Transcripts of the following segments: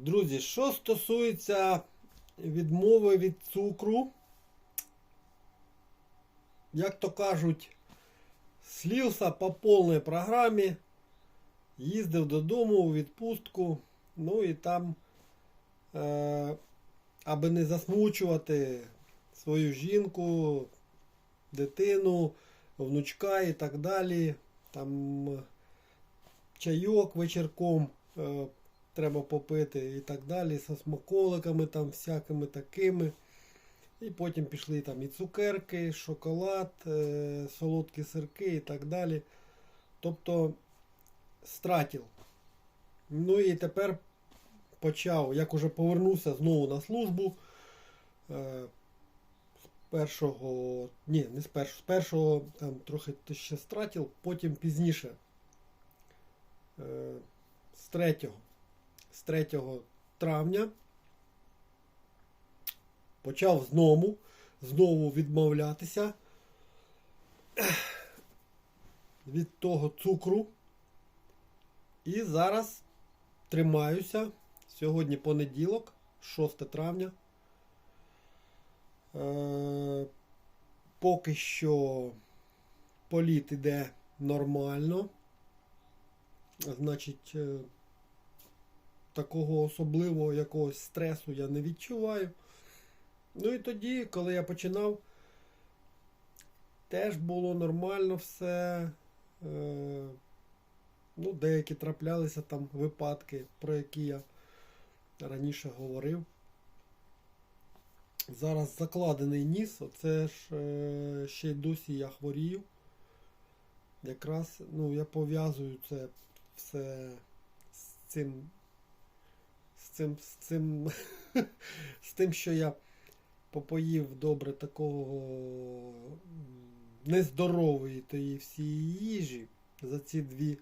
Друзі, що стосується відмови від цукру, як то кажуть, слівся по повній програмі, їздив додому у відпустку, ну і там, е, аби не засмучувати свою жінку, дитину, внучка і так далі, там е, чайок вечірком. е, треба попити і так далі, зі смаколиками там всякими такими. І потім пішли там і цукерки, шоколад, е, солодкі сирки і так далі. Тобто стратив. Ну і тепер почав, як уже повернувся знову на службу. Е, з першого, ні, не з першого, з першого там трохи ще стратив, потім пізніше. Е, з третього з 3 травня почав знову, знову відмовлятися від того цукру. І зараз тримаюся. Сьогодні понеділок, 6 травня. Е, поки що політ іде нормально. Значить, е, такого особливого якогось стресу я не відчуваю. Ну і тоді, коли я починав, теж було нормально все. Е, ну, деякі траплялися там випадки, про які я раніше говорив. Зараз закладений ніс, оце ж е, ще й досі я хворію. Якраз ну, я пов'язую це все з цим цим, з цим, з тим, що я попоїв добре такого нездорової тої всієї їжі за ці дві,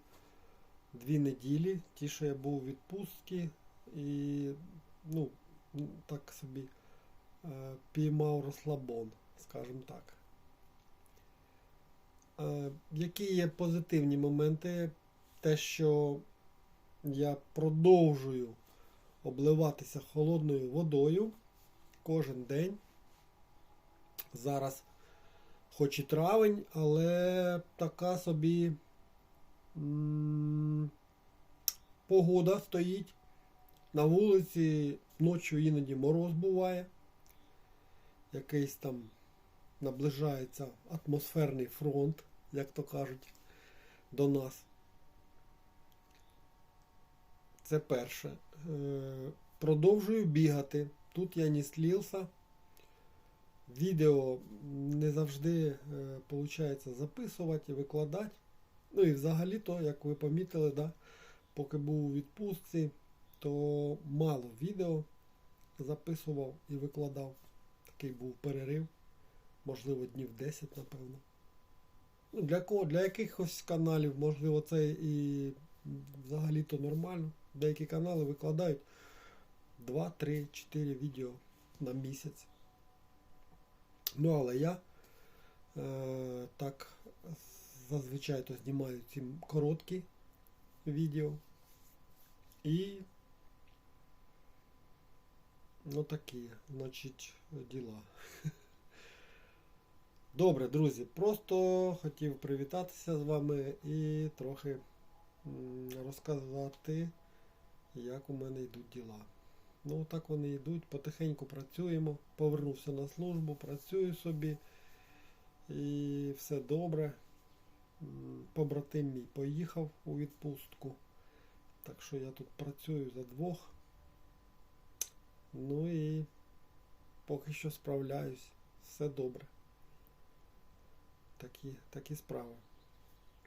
дві неділі, ті, що я був у відпустці, і ну, так собі е, піймав розслабон, скажімо так. Е, які є позитивні моменти? Те, що я продовжую обливатися холодною водою кожен день. Зараз хоч і травень, але така собі погода стоїть. На вулиці ночі іноді мороз буває. Якийсь там наближається атмосферний фронт, як то кажуть, до нас. Це перше. Е, Продовжую бігати. Тут я не слівся. Відео не завжди виходить записувати і викладати. Ну і взагалі-то, як ви помітили, да, поки був у відпустці, то мало відео записував і викладав. Такий був перерив. Можливо, днів 10, напевно. Ну, Для кого? Для якихось каналів, можливо, це і взагалі-то нормально. Деякі канали викладають 2, 3, 4 відео на місяць. Ну, але я е, так зазвичай то знімаю ці короткі відео. І ну такі, значить, діла. Добре, друзі, просто хотів привітатися з вами і трохи розказати, як у мене йдуть діла. Ну, так вони йдуть, потихеньку працюємо. Повернувся на службу, працюю собі. І все добре. Побратим мій поїхав у відпустку. Так що я тут працюю за двох. Ну і поки що справляюсь. Все добре. Такі, такі справи.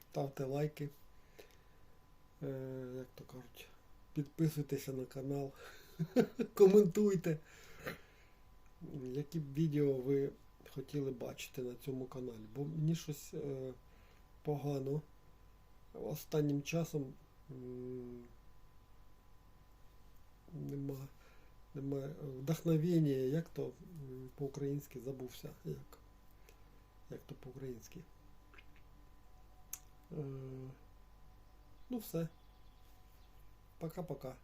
Ставте лайки. Е, як то кажуть, підписуйтеся на канал. Коментуйте, які б відео ви хотіли бачити на цьому каналі. Бо мені щось е, погано. Останнім часом нема, нема вдохновення, як то по-українськи забувся. Як, як то по-українськи. Ну все. Пока-пока.